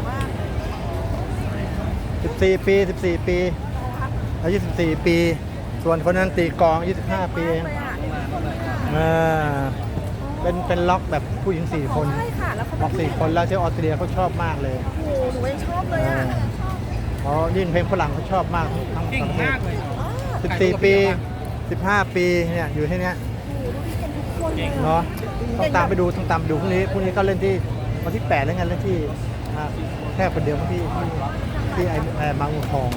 14 ปี 14 ปีอายุ14 ปี ส่วนคนนั้นตีกลองอายุ15 ปีเองเลยอะเออเป็นเป็นล็อกแบบผู้หญิง 4 คนใช่ค่ะ แล้วเขาล็อก 4 คนแล้วที่ออสเตรเลียเขาชอบมากเลยโอ้โหหนูยังชอบเลยอะเพราะยิ่งเพลงฝรั่งเขาชอบมากทั้งทั้งเก่งประเทมาศกเลยอ๋อ14 ปี 15 ปีเนี่ยอยู่ที่เนี้ยโอ้โหดูที่เก่งทุกคนเลยเนาะต้องตามไปดูต้องตามไปดูพรุ่งนี้พรุ่งนี้ก็เล่นที่วันที่8แล้วกันเล่นที่ อ่าแค่คนเดียวที่ที่ที่ไอ้ไอ้บางบัวทอง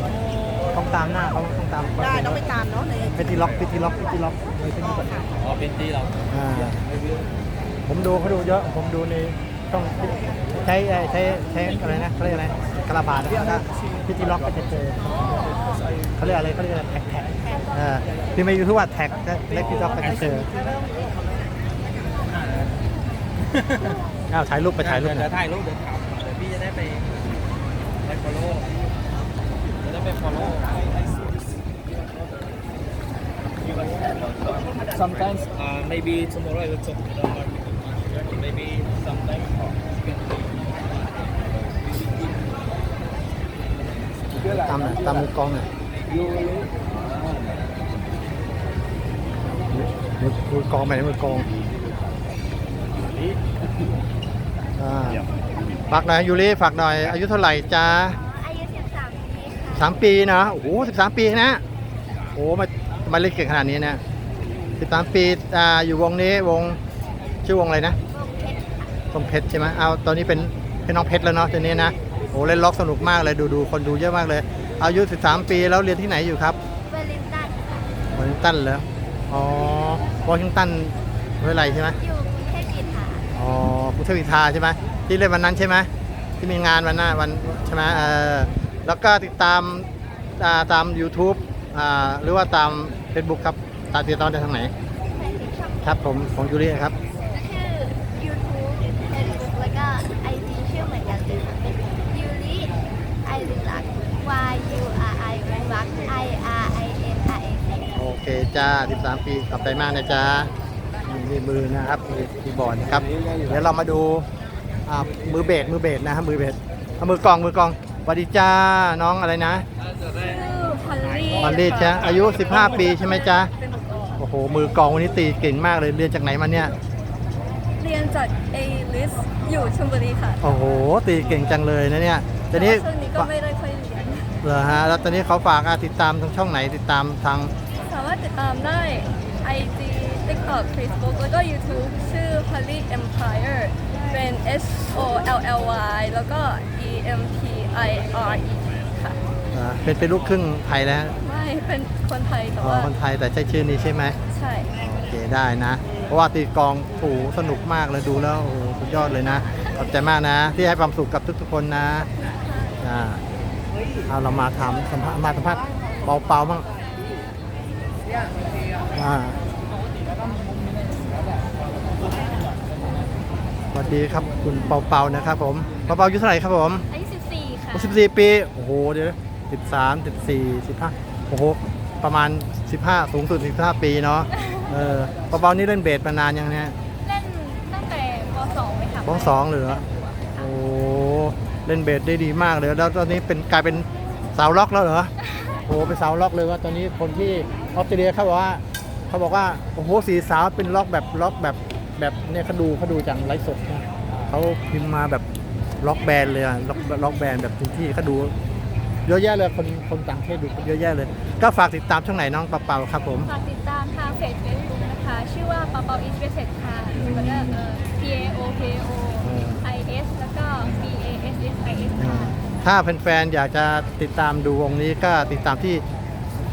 ต้องตามหน้าเขาต้องตามได้ต้องไปตามเนาะในไปที่ล็อกไปที่ล็อกไปที่ล็อกไปที่นี่ก่อนอ๋อเป็นที่เราอ่าผมดูเขาดูเยอะ ผมดูในต้องใช้ใช้ใช้อะไรนะเขาเรียกอะไรกระบาดแล้วก็พิธีล็อกก็จะเจอเขาเรียกอะไรเขาเรียกอะไรแท็กแท็กอ่าที่ไม่ยูทูบว่าแท็กเล็กพิธีล็อกก็จะเจออ้าวถ่ายรูปไปถ่ายรูปเดี๋หยนะวถ่ายรูปเดี๋ยวถามเดี๋ยวพี่จะ ได้ไปไป follow จะได้ไป follow sometimes uh, maybe tomorrow I will talk to the market maybe sometime ตามหน่อยตามมื อกลองหน่อยมือมือกลองไปไหนมือกลองอ่าฝากหน่อยยูริฝากหน่อยอายุเท่าไหร่จ้าอายุ 13 ปีค่ะสามปีนะโอ้โหสิบสามปีนะโอ้มามาเล่นเก่งขนาดนี้นะสิบสามปีอ่าอยู่วงนี้วงชื่อวงอะไรนะวงเพชรค่ะส้มเพชรใช่ไหมเอาตอนนี้เป็นเป็นน้องเพชรแล้วเนาะตอนนี้นะโอ้เล่นล็อกสนุกมากเลยดูดูคนดูเยอะมากเลย อายุ13ปีแล้วเรียนที่ไหนอยู่ครับเวลลิงตันค่ะวอชิงตันเหรออ๋อวอชิงตันวิทยาลัยใช่ไหมอยู่กรุงเทพกีฬา อ๋อพุทธวิทาใช่ไหมที่เล่นวันนั้นใช่ไหมที่มีงานวันหน้าวันใช่ไหมเออแล้วก็ติดตามอ่าตาม YouTube อ่าหรือว่าตาม Facebook ครับตามติดตามได้ทางไหนในทิกช็อปครับผมของยูริครับชื่อ YouTube Facebook แล้วก็ IG ชื่อเหมือนกันเลยค่ะเป็นยูริไอริลัก Y U R I รัก I R I N R A C โอเคจ้า 13 ปีขอบใจมากนะจ๊ะ นี่มือนะครับมือคีย์บอร์ดนะครับ เดี๋ยวเรามาดูอ่ามือเบสมือเบสนะครับมือเบสเอามือกลองมือกลองสวัสดีจ้าน้องอะไรนะชื่อพอลลี่ออลลี่จ้าอายุ 15 ปีใช่ไหมจ๊ะโอ้โหมือกลองวันนี้ตีเก่งมากเลยเรียนจากไหนมาเนี่ยเรียนจากเอลิสอยู่ชลบุรีค่ะโอ้โหตีเก่งจังเลยนะเนี่ยตอนนี้ช่วงนี้ก็ไม่ได้ค่อยเรียนเหรอฮะแล้วตอนนี้เขาฝากอะติดตามทางช่องไหนติดตามทางสามารถติดตามได้ IG TikTok Facebook แล้วก็ YouTube ชื่อ Polly Empire เป็น H O L L Y แล้วก็ E M P I R E ค่ะ อ่าเป็นเป็นลูกครึ่งไทยแล้วไม่เป็นคนไทยแต่อ๋อว่าคนไทยแต่ใช้ชื่อนี้ใช่ไหม ใช่ โอเคได้นะ เพราะว่าตีกลองโอ้โหสนุกมากเลยดูแล้วโอ้โหสุดยอดเลยนะขอบใจมากนะ ที่ให้ความสุขกับทุกๆคนนะอ่าเอาเรามาทำสัมภาษณ์มาสัมภาษณ์เปล่าๆบ้างอ่า สวัสดีครับคุณเปาๆนะครับผมเปาๆอายุเท่าไหร่ครับผมอายุ14 ค่ะ14ปีโอ้โหเดี๋ยว13 14 15โอ้โหประมาณ15สูงสุด15ปีเนาะเออเบาๆนี่เล่นเบสมานานยังเนี่ยเล่นตั้งแต่ป .2 เลยค่ะบ้องสองเหรือโอ้เล่นเบสได้ดีมากเลยแล้วตอนนี้เป็นกลายเป็นสาวล็อกแล้วเหรอโอ้เป็นสาวล็อกเลยว่าตอนนี้คนที่ออสเตรเลียเขาบอกว่าเขาบอกว่าโอ้โหสีสาวเป็นล็อกแบบล็อกแบบ แบบเนี่ยเขาดูเขาดูจากไลฟ์สดนะเขาพิมพ์มาแบบล็อกแบนด์เลยอะล็อกล็อกแบนด์แบบพื้นที่เขาดูเยอะแยะเลยคนคนต่างประเทศดูเยอะแยะเลย ก็ฝากติดตามช่องไหนน้องเปาๆครับผมฝากติดตามทางเพจ Facebook นะคะ ชื่อว่าปาเปาอิสเ s สค่ะแล้วก็เอ่อ P A O K O I S แล้วก็ B A S S I S ค่ะถ้าแฟนๆอยากจะติดตามดูวงนี้ก็ติดตามที่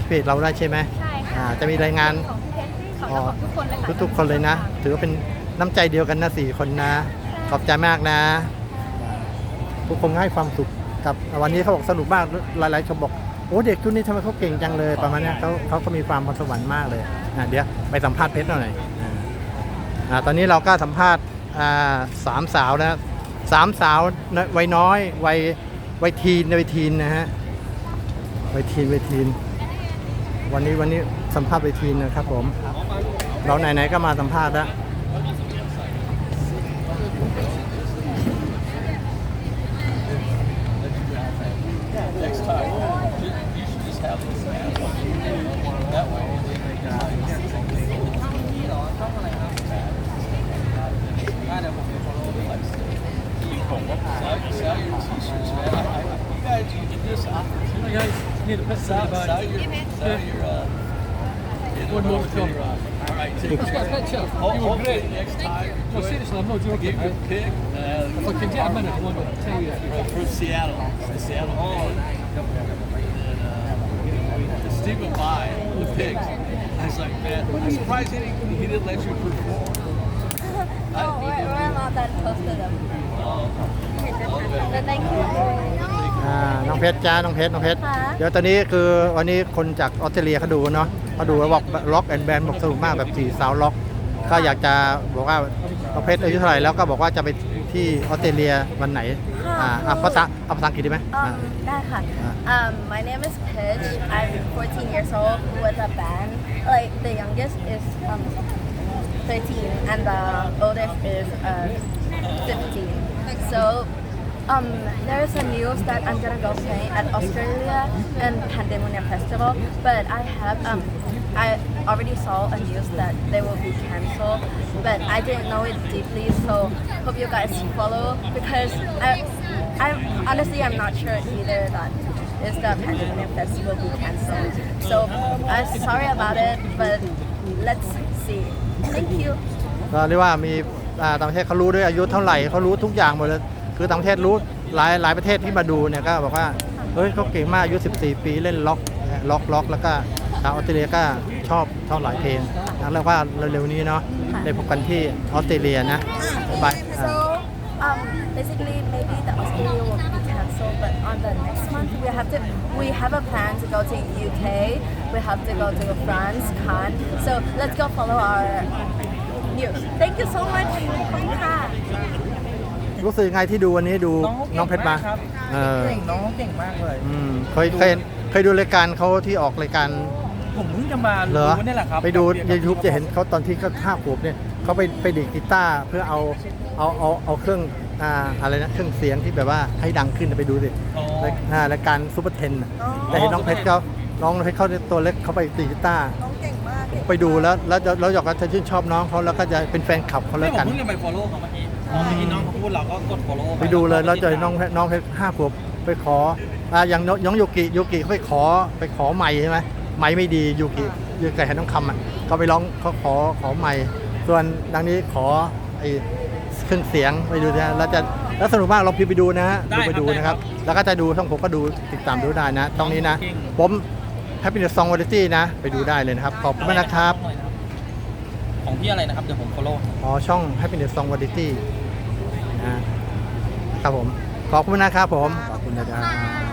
เพจเราได้ใช่ไหมใช่อ่าค่ะจะมีรายงาน ของพี่เพชรของของทุกคนเลยค่ะ ทุกๆคนเลยนะ ถือว่าเป็น น้ำใจเดียวกันนะสี่คนนะ ขอบใจมากนะ ทุกคนให้ความสุขกับวันนี้เขาบอกสนุกมากหลายๆคนบอกโอ้เด็กชุดนี้ทำไมเขาเก่งจังเลยประมาณเนี้ยเขาเขาก็มีความพรสวรรค์มากเลยอะเดี๋ยวไปสัมภาษณ์เพชรหน่อยอ่าตอนนี้เราก็สัมภาษณ์อ่าสามสาวนะสามสาววัยน้อยวัยวัยทีนวัยทีนนะฮะวัยทีนวัยทีน วันนี้วันนี้สัมภาษณ์วัยทีนนะครับผม เราไหนๆก็มาสัมภาษณ์แล้ว uh, One more to come. All right, take Let's get a care. picture. Ho- You were Hopefully great. next time. No, seriously, I'm not joking. Give your mate. pick. If I Uh, can get a minute, I want to tell you. from Seattle, the Seattle Hall. And, uh, Stephen by the pigs. I was like, man, I'm surprised he didn't, he didn't let you perform. Oh, we're, we're not that close to them. But thank you. อ่าน้องเพชรจ้าน้องเพชรน้องเพชรค่ะ เดี๋ยวตอนนี้คือวันนี้คนจากออสเตรเลียเขาดูเนาะ เขาดูแล้วบอกล็อกแอนด์แบนบอกสนุกมากแบบสี่สาวล็อก ก็อยากจะบอกว่าน้องเพชรอายุเท่าไหร่แล้วก็บอกว่าจะไปที่ออสเตรเลียวันไหนอ่าอะภาษาเอาภาษาอังกฤษได้ไหมอ่า Um, ได้ค่ะ Um, my name is Pitch. I'm 14 years old with a band. Like the youngest is um 13 and the oldest is uh 15. So um, there's a news that I'm gonna go play at Australia and Pandemonium Festival, but I have um I already saw a news that they will be cancelled, but I didn't know it deeply, so hope you guys follow because I I'm honestly I'm not sure either that is the Pandemonium Festival be cancelled. So I'm sorry about it, but let's see. Thank you. ก็เรียกว่ามีอ่าต่างประเทศเขารู้ด้วยอายุเท่าไหร่เขารู้ทุกอย่างหมดเลย คือต่างประเทศรู้หลายหลายประเทศที่มาดูเนี่ยก็บอกว่าเฮ้ยเขาเก่งมากอายุ 14 ปีเล่นล็อกล็อกล็อกแล้วก็ชาวออสเตรเลียก็ชอบชอบหลายเพลงนะแล้วว่าเร็วๆนี้เนาะได้พบกันที่ออสเตรเลียนะบาย So, um, basically, maybe the Australia will be cancelled, but on the next month we have to we have a plan to go to UK. We have to go to France, Cannes. So let's go follow our news. Thank you so much. ขอบคุณค่ะรู้สึกยังไงที่ดูวันนี้ดูน้องเพชรมาเออเก่งน้องเขาเก่งมากเลยอืมเคยเคยเคยดูรายการเขาที่ออกรายการผมเพิ่งจะมาเหรอรู้นี่แหละครับไปดูกับ YouTube จะเห็นเขาตอนที่เขาห้าขวบเนี่ยเขาไปไปดีดกีตาร์เพื่อเอาเอาเอาเอาเครื่องอ่าอะไรนะเครื่องเสียงที่แบบว่าให้ดังขึ้นไปดูสิอ๋อรายอ่ารายการซูเปอร์เทนแต่เห็นน้องเพชรเขาน้องเพชรเขาตัวเล็กเขาไปดีดกีตาร์น้องเก่งมากไปดูแล้วแล้วแล้วแล้วอยากจะชื่นชอบน้องเขาแล้วก็จะเป็นแฟนคลับเขาไม่แล้วผมกันเพิ่งจะไป follow เขาเมื่อกี้อ๋อ เมื่อกี้น้องเขาพูดเราก็กด follow ไปดูเลยแล้วเจอน้องเพชรน้องเพชรห้าขวบไปขออ่าอย่างน้องน้องโยกิโยกิเขาไปขอไปขอไม้ใช่ไหมไม้ไม่ดีโยกิโยกิเห็นน้องคำอะเขาไปร้องเขาขอขอไม้ส่วนดังนี้ขอไอ้เครื่องเสียงไปดูนะแล้วจะแล้วสนุกมากลองพิมพ์ไปดูนะฮะดูไปดูนะครับแล้วก็จะดูช่องผมก็ดูติดตามดูได้นะตรงนี้นะ ผม Happiness Song Variety นะ ไปดูได้เลยนะครับ ขอบคุณมากนะครับ ของพี่อะไรนะครับ เดี๋ยวผม follow อ๋อช่อง Happiness Song Variety นะครับผม ขอบคุณนะครับผม ขอบคุณนะครับ